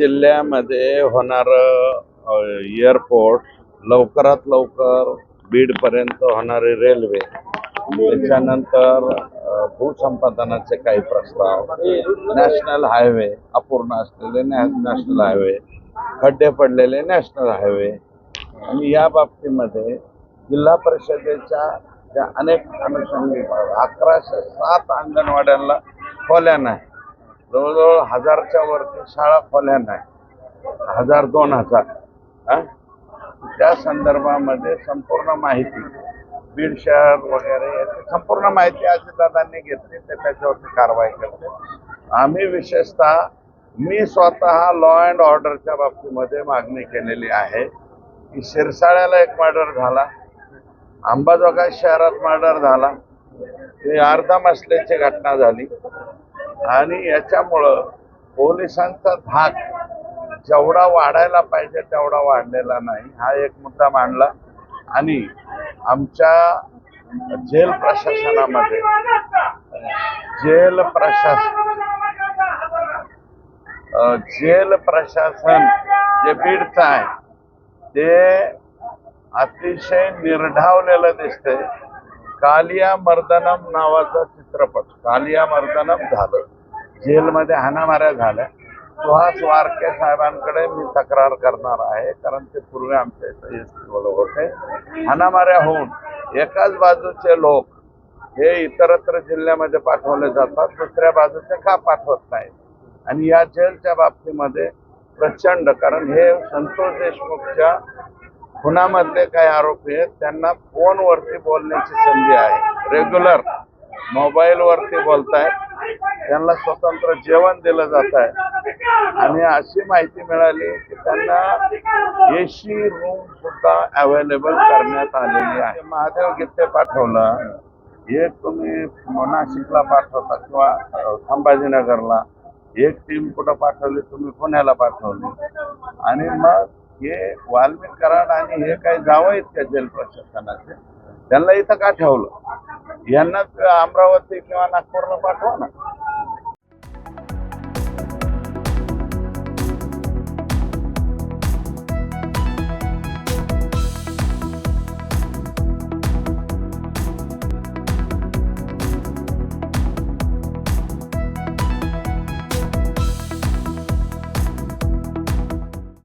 जिल्ह्यामध्ये होणारं एअरपोर्ट लवकरात लवकर बीडपर्यंत होणारी रेल्वे त्याच्यानंतर भूसंपादनाचे काही प्रस्ताव नॅशनल हायवे अपूर्ण असलेले नॅ नॅशनल हायवे खड्डे पडलेले नॅशनल हायवे आणि या बाबतीमध्ये जिल्हा परिषदेच्या ज्या अनेक अनुषंगिक अकराशे सात अंगणवाड्यांना खोल्या नाही. जवळजवळ हजारच्या वरती शाळा खोल्या नाही. हजार दोन हजार. त्या संदर्भामध्ये संपूर्ण माहिती बीड शहर वगैरे याची संपूर्ण माहिती अजितदादांनी घेतली ते त्याच्यावरती कारवाई करते. आम्ही विशेषतः मी स्वतः लॉ अँड ऑर्डरच्या बाबतीमध्ये मागणी केलेली आहे की शिरसाळ्याला एक मर्डर झाला अंबाजोगाई शहरात मर्डर झाला ही अर्धा मसल्याची घटना झाली. आणि याच्यामुळं पोलिसांचा धाक जेवढा वाढायला पाहिजे तेवढा वाढलेला नाही. हा एक मुद्दा मांडला. आणि आमच्या जेल प्रशासनामध्ये जेल प्रशासन जेल प्रशासन जे बीडचं आहे ते अतिशय निर्ढावलेलं दिसतंय. कालिया मर्दनम नावाचा चित्रपट कालिया मर्दनम झालं. जेलमध्ये हाणामाऱ्या झाल्या. सुहास वारके साहेबांकडे मी तक्रार करणार आहे कारण ते पूर्वी आमच्या इथं एस होते. हाणामाऱ्या होऊन एकाच बाजूचे लोक हे इतरत्र जिल्ह्यामध्ये पाठवले जातात दुसऱ्या बाजूचे का पाठवत नाही आणि या जेलच्या बाबतीमध्ये प्रचंड कारण हे संतोष देशमुखच्या खुनामधले काही आरोपी आहेत त्यांना फोनवरती बोलण्याची संधी आहे. रेग्युलर मोबाईलवरती बोलतायत. त्यांना स्वतंत्र जेवण दिलं जात आहे आणि अशी माहिती मिळाली की त्यांना एसी रूम सुद्धा अवेलेबल करण्यात आलेली आहे. महादेव गीते पाठवलं. एक तुम्ही नाशिकला पाठवता किंवा संभाजीनगरला. एक टीम कुठं पाठवली तुम्ही पुण्याला पाठवली. आणि मग हे वाल्मिक कराड आणि हे काही जावं आहेत का जेल प्रशासनाचे त्यांना इथं का ठेवलं? यांना अमरावती किंवा नागपूरला पाठवा ना.